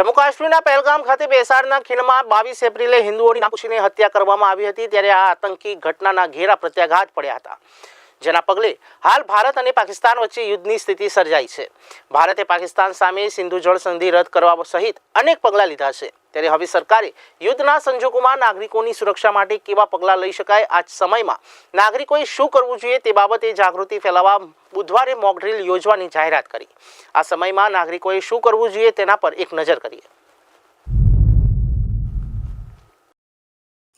જમ્મુ કાશ્મીરના પહેલગામ ખાતે બેસાડના ખીણમાં બાવીસ એપ્રિલે હિન્દુઓની નામ હત્યા કરવામાં આવી હતી ત્યારે આ આતંકી ઘટનાના ઘેરા પ્રત્યાઘાત પડ્યા હતા. જેના પગલે હાલ ભારત અને પાકિસ્તાન વચ્ચે યુદ્ધની સ્થિતિ સર્જાઈ છે. ભારતે પાકિસ્તાન સામે સિંધુ જળ સંધિ રદ કરવા સહિત અનેક પગલાં લીધા છે. ત્યારે હવે સરકારે યુદ્ધના સંજોગોમાં નાગરિકોની સુરક્ષા માટે કેવા પગલાં લઈ શકાય આ સમયમાં? નાગરિકોએ શું કરવું જોઈએ તે બાબતે જાગૃતિ ફેલાવવા બુધવારે મોકડ્રીલ યોજવાની જાહેરાત કરી. આ સમયમાં નાગરિકોએ શું કરવું જોઈએ તેના પર એક નજર કરીએ.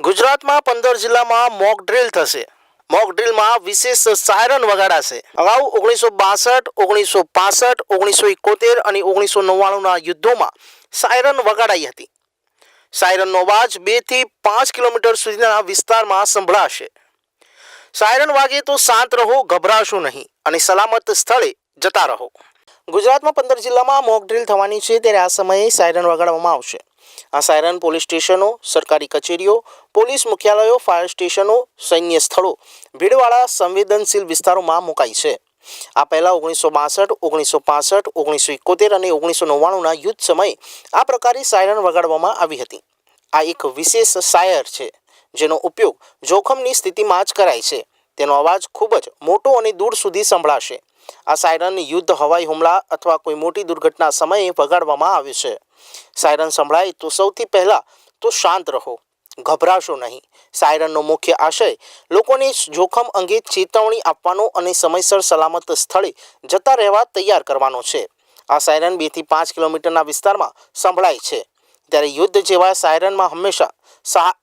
ગુજરાતમાં પંદર જિલ્લામાં મોક ડ્રિલ થશે. મોક ડ્રિલમાં વિશેષ સાયરન વગાડાશે. અગાઉ ઓગણીસો બાસઠ, ઓગણીસો પાસઠ, ઓગણીસો ઇકોતેર અને ઓગણીસો નવ્વાણુંના યુદ્ધોમાં સાયરન વગાડાઈ હતી. સાયરનનો અવાજ બેથી પાંચ કિલોમીટર સુધીના વિસ્તારમાં સંભળાશે. સાયરન વાગે તો શાંત રહો, ગભરાશો નહીં અને સલામત સ્થળે જતા રહો. ગુજરાતમાં પંદર જિલ્લામાં મોક ડ્રીલ થવાની છે, ત્યારે આ સમયે સાયરન વગાડવામાં આવશે. આ સાયરન પોલીસ સ્ટેશનો, સરકારી કચેરીઓ, પોલીસ મુખ્યાલયો, ફાયર સ્ટેશનો, સૈન્ય સ્થળો, ભીડવાળા સંવેદનશીલ વિસ્તારોમાં મુકાઈ છે. આ પહેલાં ઓગણીસો બાસઠ, ઓગણીસો પાસઠ, ઓગણીસો એકોતેર અને ઓગણીસો નવ્વાણુંના યુદ્ધ સમયે આ પ્રકારે સાયરન વગાડવામાં આવી હતી. આ એક વિશેષ સાયર છે, જેનો ઉપયોગ જોખમની સ્થિતિમાં જ કરાય છે. તેનો અવાજ ખૂબ જ મોટો અને દૂર સુધી સંભળાશે. આ સાયરન યુદ્ધ, હવાઈ હુમલા અથવા કોઈ મોટી દુર્ઘટના સમયે વગાડવામાં આવે છે. સાયરન સંભળાય તો સૌથી પહેલાં તો શાંત રહો. ગભરાશો નહીં. સાયરનનો મુખ્ય આશય, લોકોને જોખમ અંગે ચેતવણી આપવાનો અને સમયસર સલામત સ્થળે જતા રહેવા તૈયાર કરવાનો છે. આ સાયરન બેથી પાંચ કિલોમીટરના વિસ્તારમાં સંભળાય છે. ત્યારે યુદ્ધ જેવા સાયરનમાં હંમેશા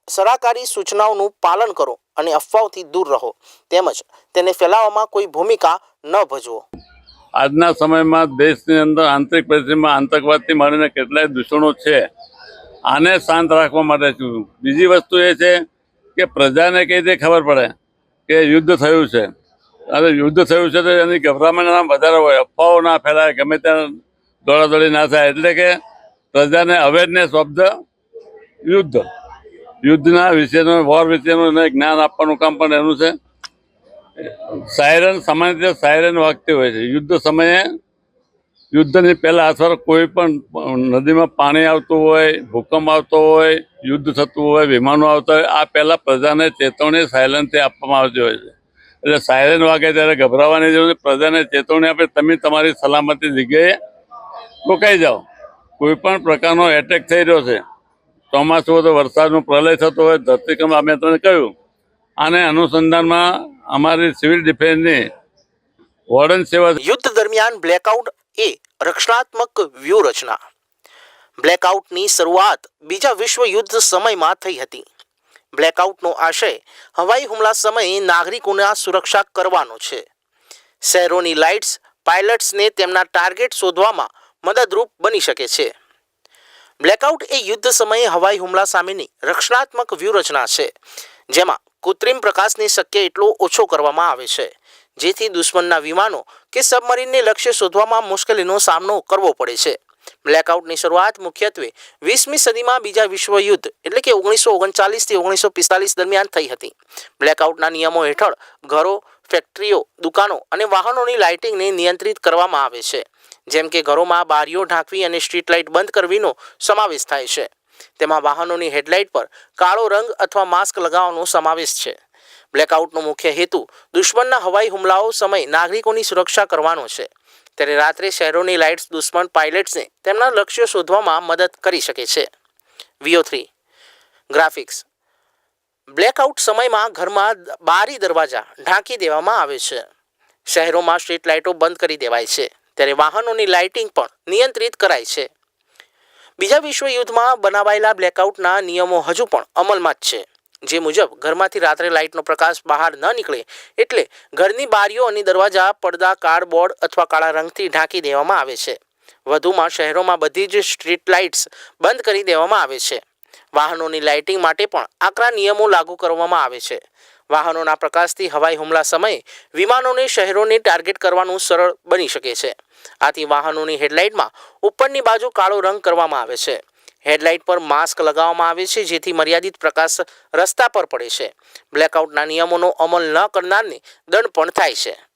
સરાકારી સૂચનાઓનું પાલન કરો અને અફવાઓથી દૂર રહો. તેમજ તેને ફેલાવવામાં કોઈ ભૂમિકા ન ભજવો. આજના સમયમાં દેશની અંદર આંતરિક પરિસ્થિતિમાં આતંકવાદથી માંડીને કેટલાય દૂષણો છે. આને શાંત રાખવા માટે છું. બીજી વસ્તુ એ છે કે પ્રજાને કઈ રીતે ખબર પડે કે યુદ્ધ થયું છે? અને યુદ્ધ થયું છે તો એની ગભરામણ વધારે હોય. અફવાઓ ના ફેલાય, ગમે ત્યાં દોડાદોડી ના થાય. એટલે કે પ્રજાને અવેરનેસ ઓફ ધ યુદ્ધ. યુદ્ધના વિશેનું વોર વિશેનું એને જ્ઞાન આપવાનું કામ પણ એનું છે. સાયરન, સામાન્ય રીતે સાયરન વાગતી હોય છે. યુદ્ધ સમયે યુદ્ધની પહેલાં અથવા કોઈ પણ નદીમાં પાણી આવતું હોય, ભૂકંપ આવતો હોય, યુદ્ધ થતું હોય, વિમાનો આવતા હોય, આ પહેલાં પ્રજાને ચેતવણી સાયલનથી આપવામાં આવતી હોય છે. એટલે સાયલન વાગે ત્યારે ગભરાવાની જરૂર. પ્રજાને ચેતવણી આપે, તમે તમારી સલામતી જગ્યાએ રોકાઈ જાઓ. કોઈ પણ પ્રકારનો એટેક થઈ રહ્યો છે. ચોમાસું હોય તો વરસાદનો પ્રલય થતો હોય, ધરતીકંપ અમે તમને કહ્યું. આને અનુસંધાનમાં અમારી સિવિલ ડિફેન્સની વોર્ડન સેવા યુદ્ધ દરમિયાન બ્લેકઆઉટ એ રક્ષણાત્મક વ્યૂહરચના. બ્લેકઆઉટની શરૂઆત બીજા વિશ્વ યુદ્ધ સમયમાં થઈ હતી. બ્લેકઆઉટનો આશય હવાઈ હુમલા સમયે નાગરિકોના સુરક્ષા કરવાનો છે. શહેરોની લાઇટ્સ, પાયલટ્સને તેમના ટાર્ગેટ શોધવામાં મદદરૂપ બની શકે છે. બ્લેકઆઉટ એ યુદ્ધ સમયે હવાઈ હુમલા સામેની રક્ષણાત્મક વ્યૂહરચના છે, જેમાં કૃત્રિમ પ્રકાશને શક્ય એટલો ઓછો કરવામાં આવે છે. જેથી દુશ્મનના વિમાનો કે સબમરીનને લક્ષ્ય શોધવામાં મુશ્કેલીનો સામનો કરવો પડે છે. બ્લેકઆઉટની શરૂઆત મુખ્યત્વે વીસમી સદીમાં બીજા વિશ્વયુદ્ધ એટલે કે ઓગણીસો ઓગણચાલીસથી ઓગણીસો પિસ્તાલીસ દરમિયાન થઈ હતી. બ્લેકઆઉટના નિયમો હેઠળ ઘરો, ફેક્ટરીઓ, દુકાનો અને વાહનોની લાઇટિંગને નિયંત્રિત કરવામાં આવે છે. જેમ કે ઘરોમાં બારીઓ ઢાંકવી અને સ્ટ્રીટ લાઇટ બંધ કરવીનો સમાવેશ થાય છે. તેમાં વાહનોની હેડલાઇટ પર કાળો રંગ અથવા માસ્ક લગાવવાનો સમાવેશ છે. બ્લેકઆઉટનો મુખ્ય હેતુ દુશ્મનના હવાઈ હુમલાઓ સમય નાગરિકોની સુરક્ષા કરવાનો છે. ત્યારે રાત્રે શહેરોની લાઇટ્સ દુશ્મન પાયલટ્સને તેમના લક્ષ્યો શોધવામાં મદદ કરી શકે છે. વીઓ થ્રી ગ્રાફિક્સ બ્લેકઆઉટ સમયમાં ઘરમાં બારી દરવાજા ઢાંકી દેવામાં આવે છે. શહેરોમાં સ્ટ્રીટ લાઇટો બંધ કરી દેવાય છે. ત્યારે વાહનોની લાઇટિંગ પણ નિયંત્રિત કરાય છે. બીજા વિશ્વયુદ્ધમાં બનાવાયેલા બ્લેકઆઉટના નિયમો હજુ પણ અમલમાં જ છે. જે મુજબ ઘરમાંથી રાત્રે લાઇટનો પ્રકાશ બહાર ન નીકળે એટલે ઘરની બારીઓ અને દરવાજા પડદા કાર્ડબોર્ડ અથવા કાળા રંગથી ઢાંકી દેવામાં આવે છે. વધુમાં શહેરોમાં બધી જ સ્ટ્રીટ લાઇટ્સ બંધ કરી દેવામાં આવે છે. વાહનોની લાઇટિંગ માટે પણ આકરા નિયમો લાગુ કરવામાં આવે છે. વાહનોના પ્રકાશથી હવાઈ હુમલા સમયે વિમાનોને શહેરોને ટાર્ગેટ કરવાનું સરળ બની શકે છે. આથી વાહનોની હેડલાઇટમાં ઉપરની બાજુ કાળો રંગ કરવામાં આવે છે. હેડલાઇટ પર માસ્ક લગાવવામાં આવે છે, જેથી મર્યાદિત પ્રકાશ રસ્તા પર પડે છે. બ્લેકઆઉટના નિયમોનો અમલ ન કરનારને દંડ પણ થાય છે.